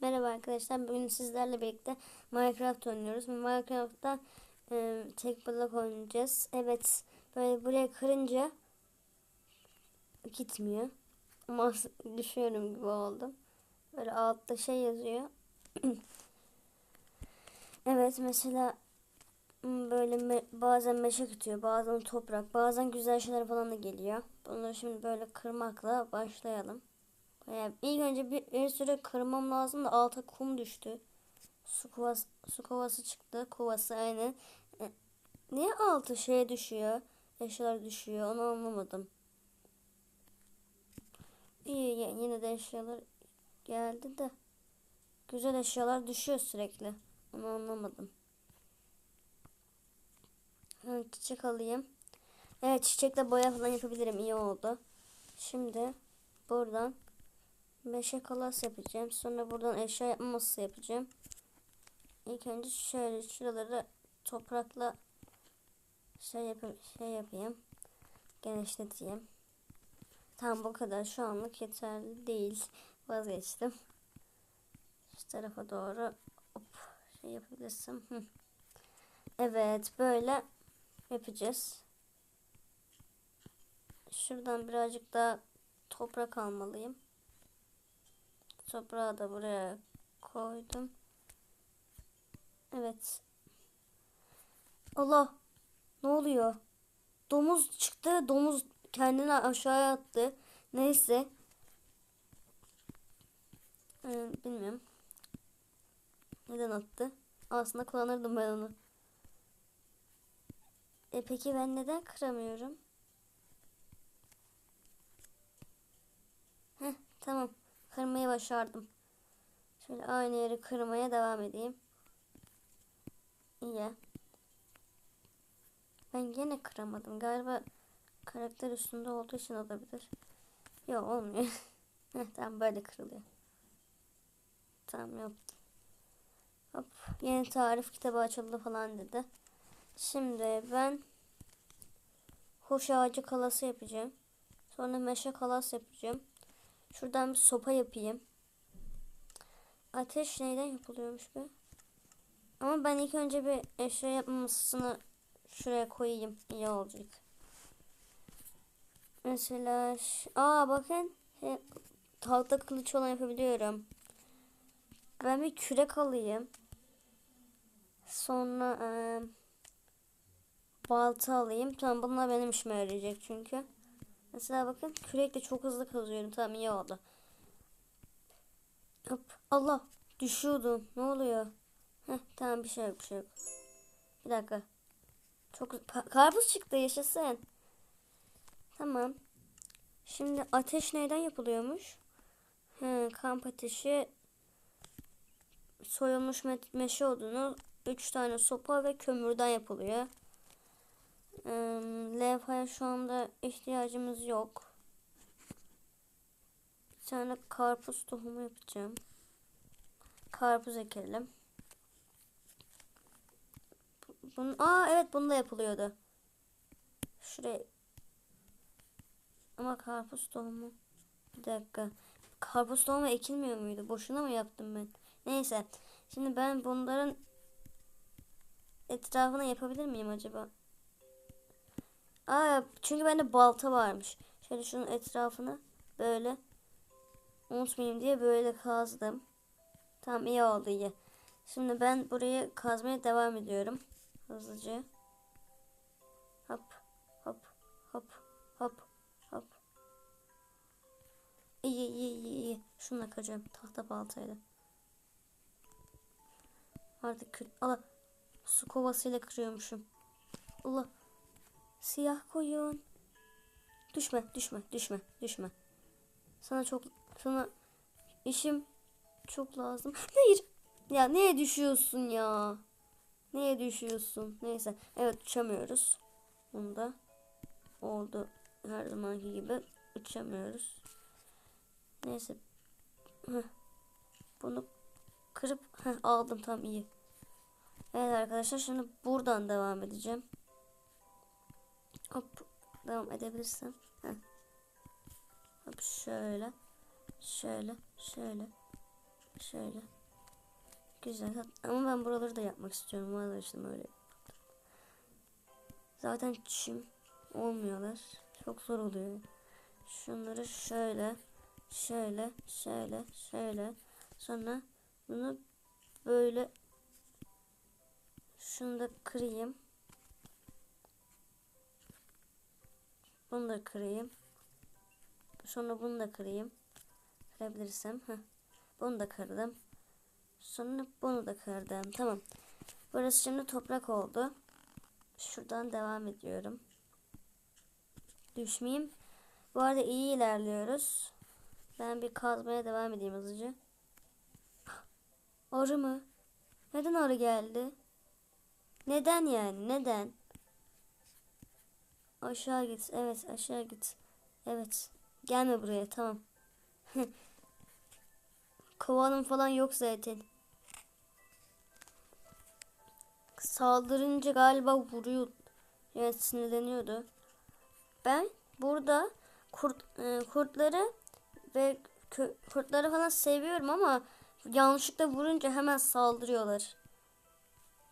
Merhaba arkadaşlar. Bugün sizlerle birlikte Minecraft oynuyoruz. Minecraft'ta e, tek blok oynayacağız. Evet. Böyle buraya kırınca gitmiyor. Ama düşüyorum gibi oldum. Böyle altta şey yazıyor. evet mesela böyle me- bazen meşe tutuyor, bazen toprak, bazen güzel şeyler falan da geliyor. Bunları şimdi böyle kırmakla başlayalım. Yani ilk önce bir, bir süre kırmam lazım da alta kum düştü. Su kovası, su kovası çıktı. Kovası aynen. E, niye altı şeye düşüyor? Eşyalar düşüyor. Onu anlamadım. İyi yine de eşyalar geldi de. Güzel eşyalar düşüyor sürekli. Onu anlamadım. Çiçek alayım. Evet çiçekle boya falan yapabilirim. İyi oldu. Şimdi buradan Meşe kalas yapacağım. Sonra buradan eşya yapma masası yapacağım. İlk önce şöyle şuraları toprakla şey, yap şey yapayım. Genişleteyim. Tam bu kadar. Şu anlık yeterli değil. Vazgeçtim. Şu tarafa doğru hop, şey yapabilirsin. Evet böyle yapacağız. Şuradan birazcık daha toprak almalıyım. Toprağı da buraya koydum. Evet. Allah. Ne oluyor? Domuz çıktı. Domuz kendini aşağıya attı. Neyse. Ee, bilmiyorum. Neden attı? Aslında kullanırdım ben onu. E peki ben neden kıramıyorum? Heh, tamam. Kırmayı başardım. Şöyle aynı yeri kırmaya devam edeyim. İyi. Ben yine kıramadım. Galiba karakter üstünde olduğu için olabilir. Yok olmuyor. Tamam böyle kırılıyor. Tamam yaptım. Hop, yeni tarif kitabı açıldı falan dedi. Şimdi ben hoş ağacı kalası yapacağım. Sonra meşe kalas yapacağım. Şuradan bir sopa yapayım. Ateş neyden yapılıyormuş be? Ama ben ilk önce bir eşya yapma masasını şuraya koyayım. İyi olacak. Mesela aa bakın he, tahta kılıç olan yapabiliyorum. Ben bir kürek alayım. Sonra e, balta alayım. Tamam bunlar benim işime yarayacak çünkü. Mesela bakın kürekle çok hızlı kazıyorum. Tamam iyi oldu. Hop. Allah. Düşüyordum. Ne oluyor? Heh, tamam bir şey yok bir şey yok. Bir dakika. Çok ka- karpuz çıktı yaşasın. Tamam. Şimdi ateş neyden yapılıyormuş? He, kamp ateşi soyulmuş me meşe odunu 3 tane sopa ve kömürden yapılıyor. Levhaya şu anda ihtiyacımız yok. Bir tane karpuz tohumu yapacağım. Karpuz ekelim. Bunun, aa evet bunda yapılıyordu. Şuraya. Ama karpuz tohumu. Bir dakika. Karpuz tohumu ekilmiyor muydu? Boşuna mı yaptım ben? Neyse. Şimdi ben bunların etrafına yapabilir miyim acaba? Aa, çünkü bende balta varmış. Şöyle şunun etrafını böyle unutmayayım diye böyle kazdım. Tamam iyi oldu iyi. Şimdi ben burayı kazmaya devam ediyorum. Hızlıca. Hop hop hop hop hop. İyi iyi iyi iyi. Şununla kıracağım. Tahta baltayla. Artık kır. Allah. Su kovasıyla kırıyormuşum. Allah. Siyah koyun. Düşme, düşme, düşme, düşme. Sana çok, sana işim çok lazım. Hayır. Ya neye düşüyorsun ya? Neye düşüyorsun? Neyse. Evet uçamıyoruz. Bunda oldu. Her zamanki gibi uçamıyoruz. Neyse. Bunu kırıp aldım tam iyi. Evet arkadaşlar şimdi buradan devam edeceğim. Hop devam edebilirsem. Heh. Hop şöyle. Şöyle. Şöyle. Şöyle. Güzel. Ama ben buraları da yapmak istiyorum. Vazgeçtim öyle. Zaten çim olmuyorlar. Çok zor oluyor. Şunları şöyle, şöyle, şöyle, şöyle. Sonra bunu böyle şunu da kırayım. Bunu da kırayım. Sonra bunu da kırayım. Kırabilirsem. Heh. Bunu da kırdım. Sonra bunu da kırdım. Tamam. Burası şimdi toprak oldu. Şuradan devam ediyorum. Düşmeyeyim. Bu arada iyi ilerliyoruz. Ben bir kazmaya devam edeyim hızlıca. Arı mı? Neden arı geldi? Neden yani? Neden? Aşağı git. Evet aşağı git. Evet. Gelme buraya tamam. Kovanım falan yok zaten. Saldırınca galiba vuruyor. Yani sinirleniyordu. Ben burada kurt, e, kurtları ve kö, kurtları falan seviyorum ama yanlışlıkla vurunca hemen saldırıyorlar.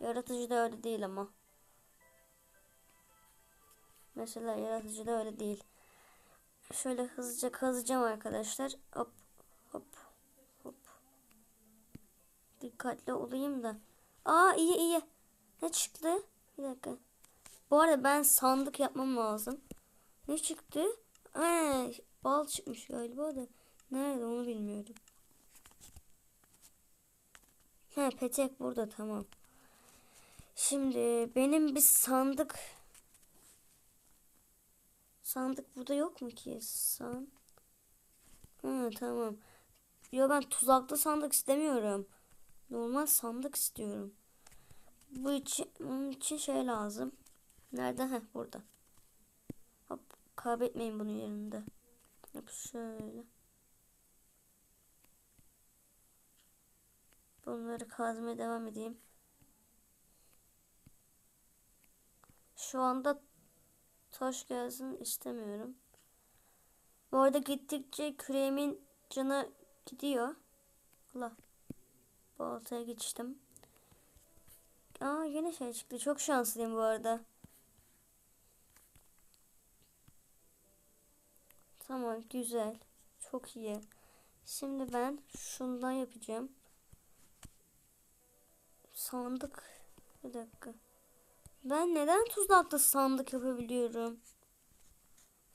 Yaratıcı da öyle değil ama. Mesela yaratıcı da öyle değil. Şöyle hızlıca kazacağım arkadaşlar. Hop hop hop. Dikkatli olayım da. Aa iyi iyi. Ne çıktı? Bir dakika. Bu arada ben sandık yapmam lazım. Ne çıktı? Ee, bal çıkmış galiba da. Nerede onu bilmiyorum. He petek burada tamam. Şimdi benim bir sandık sandık burada yok mu ki? San. Ha tamam. Yo ben tuzaklı sandık istemiyorum. Normal sandık istiyorum. Bu için bunun için şey lazım. Nerede? Heh burada. Hop kaybetmeyin bunun yerinde. Hop şöyle. Bunları kazmaya devam edeyim. Şu anda taş gelsin istemiyorum. Bu arada gittikçe küreğimin canı gidiyor. Allah. Baltaya geçtim. Aa yine şey çıktı. Çok şanslıyım bu arada. Tamam güzel. Çok iyi. Şimdi ben şundan yapacağım. Sandık. Bir dakika. Ben neden tuzlakta sandık yapabiliyorum?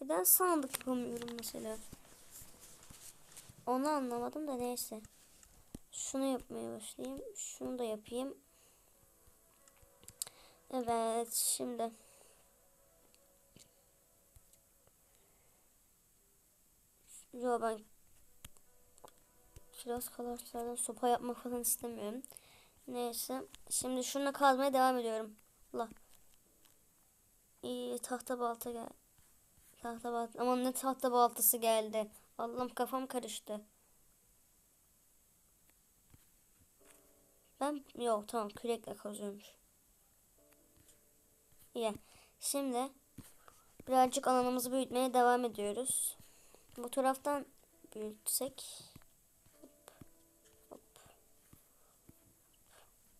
Neden sandık yapamıyorum mesela? Onu anlamadım da neyse. Şunu yapmaya başlayayım. Şunu da yapayım. Evet şimdi. Yo ben kiraz kalaşlardan sopa yapmak falan istemiyorum. Neyse. Şimdi şunu kazmaya devam ediyorum. Allah. İyi tahta balta gel. Tahta balta. Ama ne tahta baltası geldi. Allah'ım kafam karıştı. Ben yok tamam kürekle kazıyormuş. İyi. Şimdi birazcık alanımızı büyütmeye devam ediyoruz. Bu taraftan büyütsek. Hop, hop.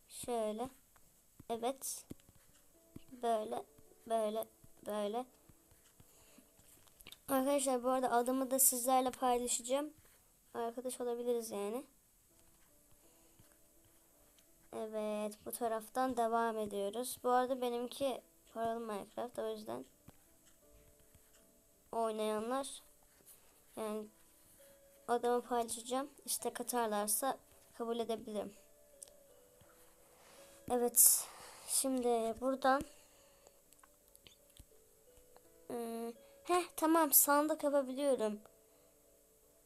Şöyle. Evet. Böyle. Böyle. Böyle. Arkadaşlar bu arada adımı da sizlerle paylaşacağım. Arkadaş olabiliriz yani. Evet bu taraftan devam ediyoruz. Bu arada benimki paralı Minecraft o yüzden oynayanlar yani adamı paylaşacağım. İşte katarlarsa kabul edebilirim. Evet. Şimdi buradan heh tamam sandık yapabiliyorum.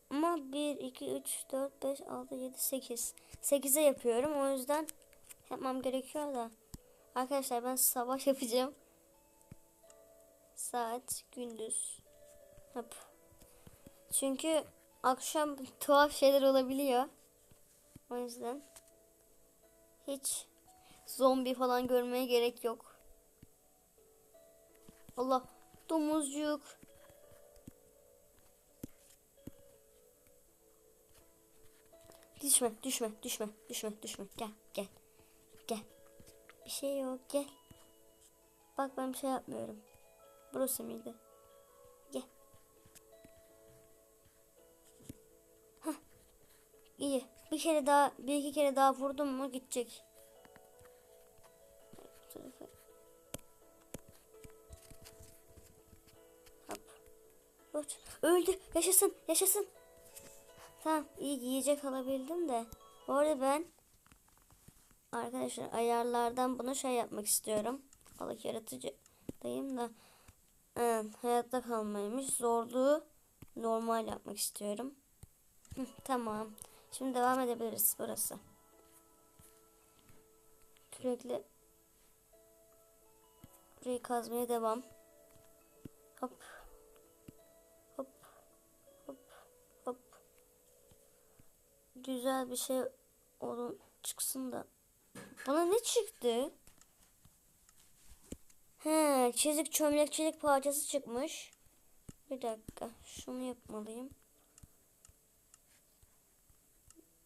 Ama 1, 2, 3, 4, 5, 6, 7, 8. 8'e yapıyorum. O yüzden yapmam gerekiyor da. Arkadaşlar ben sabah yapacağım. Saat gündüz. Hop. Çünkü akşam tuhaf şeyler olabiliyor. O yüzden hiç zombi falan görmeye gerek yok. Allah domuzcuk. Düşme, düşme, düşme, düşme, düşme. Gel, gel. Gel. Bir şey yok, gel. Bak ben bir şey yapmıyorum. Burası mıydı? Gel. Hah. İyi. Bir kere daha, bir iki kere daha vurdum mu gidecek. Vur. Öldü. Yaşasın, yaşasın. Tamam iyi yiyecek alabildim de. Bu arada ben arkadaşlar ayarlardan bunu şey yapmak istiyorum. Balık yaratıcıdayım da e, hayatta kalmaymış. Zorluğu normal yapmak istiyorum. Tamam. Şimdi devam edebiliriz burası. Kürekle burayı kazmaya devam. Hop. Güzel bir şey olun çıksın da. Bana ne çıktı? He, çizik çömlek çelik parçası çıkmış. Bir dakika, şunu yapmalıyım.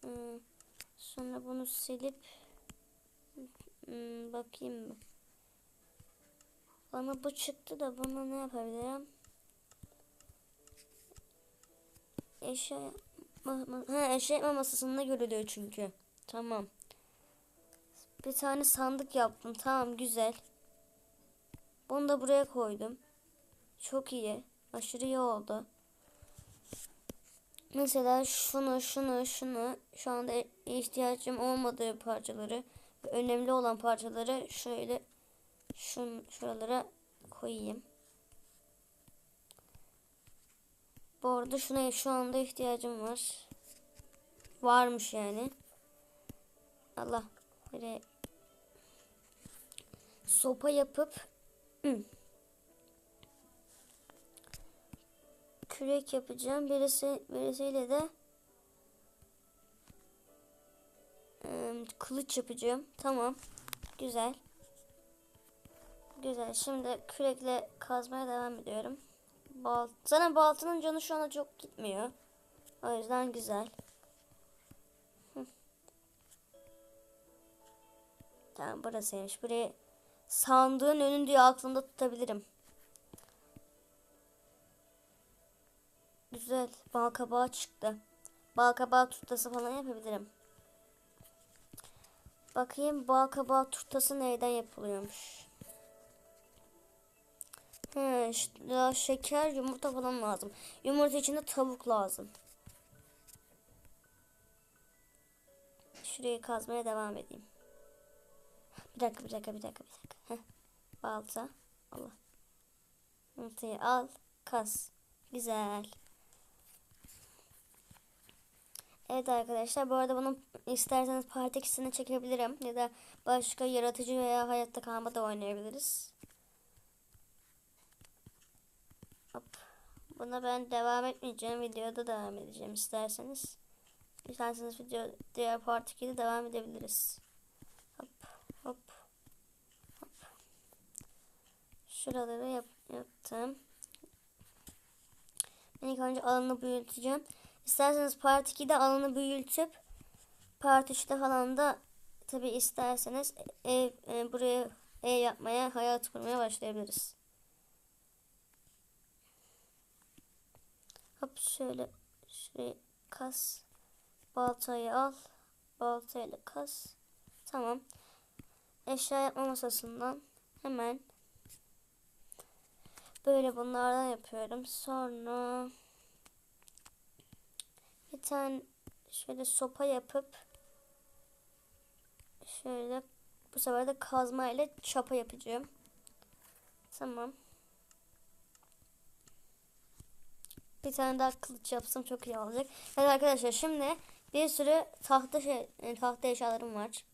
Hmm, sonra bunu silip hmm, bakayım mı? Bana bu çıktı da bana ne yapabilirim? Eşya Ha yapma masasında görülüyor çünkü. Tamam. Bir tane sandık yaptım. Tamam güzel. Bunu da buraya koydum. Çok iyi. Aşırı iyi oldu. Mesela şunu, şunu, şunu şu anda ihtiyacım olmadığı parçaları önemli olan parçaları şöyle şun, şuralara koyayım. Bu arada şuna şu anda ihtiyacım var. Varmış yani. Allah. Böyle sopa yapıp kürek yapacağım. Birisi birisiyle de kılıç yapacağım. Tamam. Güzel. Güzel. Şimdi kürekle kazmaya devam ediyorum. Balt. Zaten baltının canı şu anda çok gitmiyor. O yüzden güzel. Tamam burasıymış. Burayı sandığın önün diye aklımda tutabilirim. Güzel. Bal kabağı çıktı. Bal kabağı turtası falan yapabilirim. Bakayım bal kabağı turtası neyden yapılıyormuş. He, işte şeker, yumurta falan lazım. Yumurta içinde tavuk lazım. Şurayı kazmaya devam edeyim. Bir dakika, bir dakika, bir dakika, bir dakika. Heh. Balta. Allah. Yumurtayı al, kaz. Güzel. Evet arkadaşlar bu arada bunu isterseniz part ikisini çekebilirim ya da başka yaratıcı veya hayatta kalma da oynayabiliriz. Hop. Buna ben devam etmeyeceğim. Videoda devam edeceğim isterseniz. İsterseniz video diğer part 2'de devam edebiliriz. Hop hop hop. Şuraları yap yaptım. Ben ilk önce alanı büyüteceğim. İsterseniz part 2'de alanı büyütüp part 3'te falan da tabi isterseniz ev, e, buraya ev yapmaya, hayat kurmaya başlayabiliriz. Hop şöyle şurayı kas. Baltayı al. Baltayla kas. Tamam. Eşya yapma masasından hemen böyle bunlardan yapıyorum. Sonra bir tane şöyle sopa yapıp şöyle bu sefer de kazma ile çapa yapacağım. Tamam. Bir tane daha kılıç yapsam çok iyi olacak. Evet arkadaşlar şimdi bir sürü tahta şey, e, tahta eşyalarım var.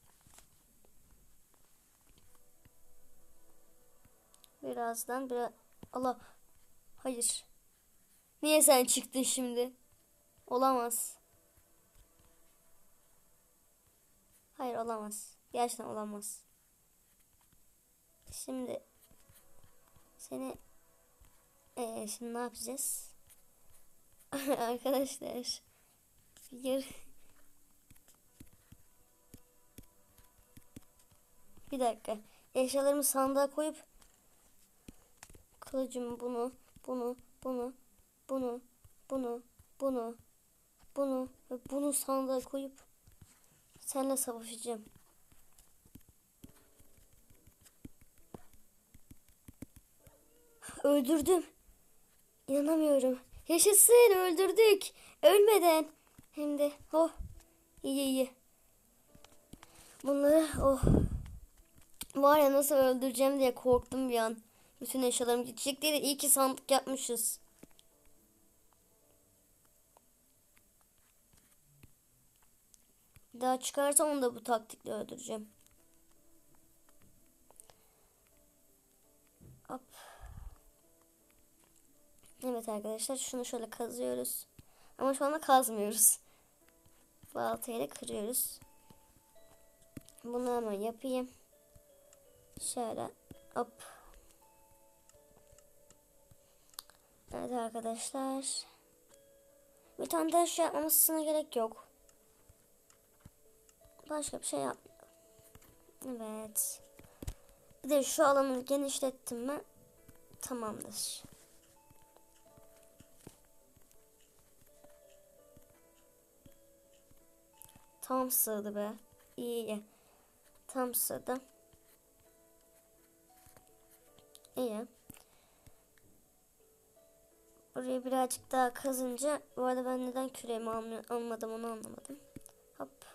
Birazdan biraz Allah hayır. Niye sen çıktın şimdi? Olamaz. Hayır olamaz. Gerçekten olamaz. Şimdi seni ee, şimdi ne yapacağız? Arkadaşlar. Yar Bir dakika. Eşyalarımı sandığa koyup kılıcım bunu, bunu, bunu, bunu, bunu, bunu, bunu ve bunu sandığa koyup seninle savaşacağım. Öldürdüm. İnanamıyorum. Yaşasın öldürdük. Ölmeden. Hem de oh iyi iyi. Bunları oh. Var ya nasıl öldüreceğim diye korktum bir an. Bütün eşyalarım gidecek diye de iyi ki sandık yapmışız. Daha çıkarsa onu da bu taktikle öldüreceğim. Evet arkadaşlar şunu şöyle kazıyoruz. Ama şu anda kazmıyoruz. Baltayla kırıyoruz. Bunu hemen yapayım. Şöyle hop. Evet arkadaşlar. Bir tane daha şey yapmamasına gerek yok. Başka bir şey yap. Evet. Bir de şu alanı genişlettim mi tamamdır. Tam sığdı be. İyi iyi. Tam sığdı. İyi. Burayı birazcık daha kazınca bu arada ben neden küreğimi almıyor, almadım onu anlamadım. Hop.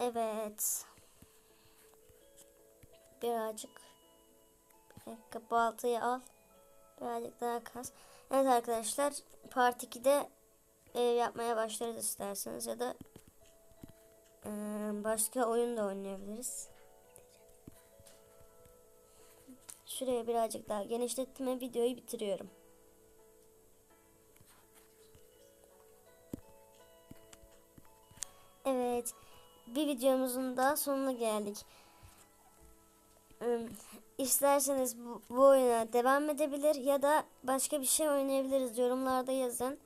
Evet. Birazcık bir dakika al. Birazcık daha kaz. Evet arkadaşlar part 2'de ev yapmaya başlarız isterseniz ya da eee, başka oyun da oynayabiliriz. Şuraya birazcık daha genişlettim ve videoyu bitiriyorum. Evet, bir videomuzun daha sonuna geldik. İsterseniz bu, bu oyuna devam edebilir ya da başka bir şey oynayabiliriz. Yorumlarda yazın.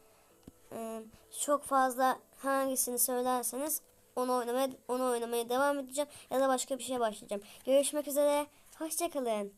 Ee, çok fazla hangisini söylerseniz onu oynamaya onu oynamaya devam edeceğim ya da başka bir şeye başlayacağım. Görüşmek üzere. Hoşçakalın.